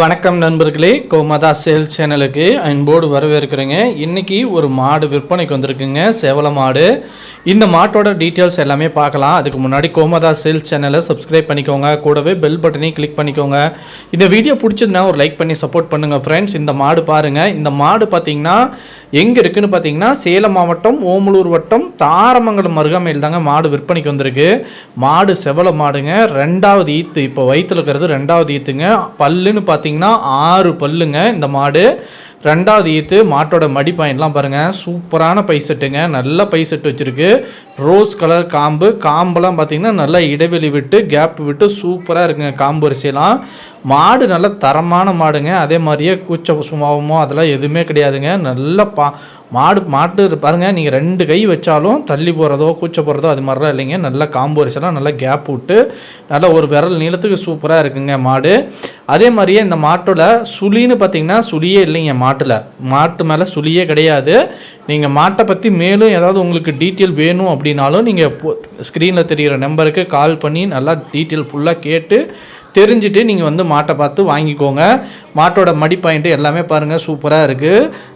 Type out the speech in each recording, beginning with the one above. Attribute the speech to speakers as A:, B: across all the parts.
A: வணக்கம் நண்பர்களே கோமதா சேல் சேனலுக்கு அன்போடு வரவேற்கிறேங்க. இன்றைக்கி ஒரு மாடு விற்பனைக்கு வந்திருக்குங்க சேவல மாடு. இந்த மாட்டோட டீட்டெயில்ஸ் எல்லாமே பார்க்கலாம். அதுக்கு முன்னாடி கோமதா சேல் சேனலை சப்ஸ்கிரைப் பண்ணிக்கோங்க. கூடவே பெல் பட்டனையும் கிளிக் பண்ணிக்கோங்க. இந்த வீடியோ பிடிச்சதுன்னா ஒரு லைக் பண்ணி சப்போர்ட் பண்ணுங்கள் ஃப்ரெண்ட்ஸ் இந்த மாடு பாருங்கள் இந்த மாடு பார்த்தீங்கன்னா எங்கே இருக்குதுன்னு பார்த்தீங்கன்னா சேலம் மாவட்டம் ஓமலூர் வட்டம் தாரமங்கலம் அருகாமையில் தாங்க மாடு விற்பனைக்கு வந்திருக்கு. மாடு செவல மாடுங்க. ரெண்டாவது ஈத்து இப்போ வயிற்றுல இருக்கிறது ரெண்டாவது ஈத்துங்க. பல்லுன்னு பார்த்து பார்த்தீங்கன்னா ஆறு பல்லுங்க இந்த மாடு. ரெண்டாவது ஈத்து மாட்டோட மடி பாயிண்ட்லாம் பாருங்கள் சூப்பரான பை செட்டுங்க. நல்ல பை செட்டு வச்சுருக்கு. ரோஸ் கலர் காம்பு. காம்பெல்லாம் பார்த்தீங்கன்னா நல்லா இடைவெளி விட்டு கேப் விட்டு சூப்பராக இருக்குங்க காம்பு வரிசையெல்லாம். மாடு நல்ல தரமான மாடுங்க. அதே மாதிரியே கூச்ச சுமாவமோ அதெல்லாம் எதுவுமே கிடையாதுங்க. நல்ல பா மாடு மாட்டு பாருங்க. நீங்கள் ரெண்டு கை வச்சாலும் தள்ளி போகிறதோ கூச்ச போகிறதோ அது மாதிரிலாம் இல்லைங்க. நல்ல காம்பு வரிசைலாம் நல்லா கேப் விட்டு நல்ல ஒரு விரல் நீளத்துக்கு சூப்பராக இருக்குங்க மாடு. அதே மாதிரியே இந்த மாட்டோட சுழின்னு பார்த்தீங்கன்னா சுழியே இல்லைங்க மாடு. மாட்டில். மாட்டு மேலே சுழியே கிடையாது. நீங்கள் மாட்டை பற்றி மேலும் ஏதாவது உங்களுக்கு டீட்டெயில் வேணும் அப்படின்னாலும் நீங்கள் ஸ்க்ரீனில் தெரிகிற நம்பருக்கு கால் பண்ணி நல்லா டீட்டெயில் ஃபுல்லாக கேட்டு தெரிஞ்சுட்டு நீங்கள் வந்து மாட்டை பார்த்து வாங்கிக்கோங்க. மாட்டோட மடி பாயிண்ட்டு எல்லாமே பாருங்கள் சூப்பராக இருக்குது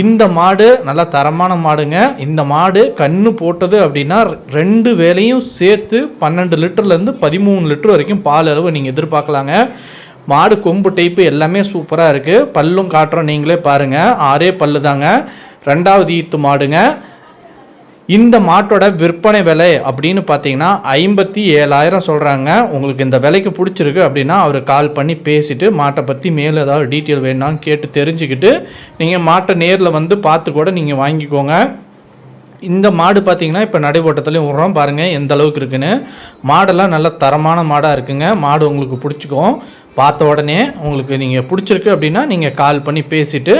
A: இந்த மாடு நல்லா தரமான மாடுங்க. இந்த மாடு கன்று போட்டது அப்படின்னா ரெண்டு வேலையும் சேர்த்து பன்னெண்டு லிட்டர்லேருந்து பதிமூணு லிட்டர் வரைக்கும் பால் அளவு நீங்கள் எதிர்பார்க்கலாங்க. மாடு கொம்பு டைப்பு எல்லாமே சூப்பராக இருக்குது பல்லும் காட்டுறோம் நீங்களே பாருங்கள் ஆறே பல்லு தாங்க. ரெண்டாவது ஈத்து மாடுங்க. இந்த மாட்டோட விற்பனை விலை அப்படின்னு பார்த்தீங்கன்னா ஐம்பத்தி ஏழாயிரம் சொல்கிறாங்க உங்களுக்கு இந்த விலைக்கு பிடிச்சிருக்கு அப்படின்னா அவர் கால் பண்ணி பேசிவிட்டு மாட்டை பற்றி மேலே ஏதாவது டீட்டெயில் வேணான்னு கேட்டு தெரிஞ்சுக்கிட்டு நீங்கள் மாட்டை நேரில் வந்து பார்த்து கூட நீங்கள் வாங்கிக்கோங்க. இந்த மாடு பார்த்தீங்கன்னா இப்போ நடைபோட்டத்துலேயும் விட்றோம் பாருங்கள் எந்த அளவுக்கு இருக்குன்னு. மாடெல்லாம் நல்ல தரமான மாடாக இருக்குங்க. மாடு உங்களுக்கு பிடிச்சிக்கும் பார்த்த உடனே உங்களுக்கு நீங்கள் பிடிச்சிருக்கு அப்படின்னா நீங்கள் கால் பண்ணி பேசிவிட்டு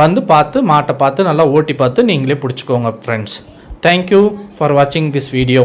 A: வந்து பார்த்து மாட்டை பார்த்து நல்லா ஓட்டி பார்த்து நீங்களே பிடிச்சிக்கோங்க ஃப்ரெண்ட்ஸ் தேங்க்யூ ஃபார் வாட்சிங் திஸ் வீடியோ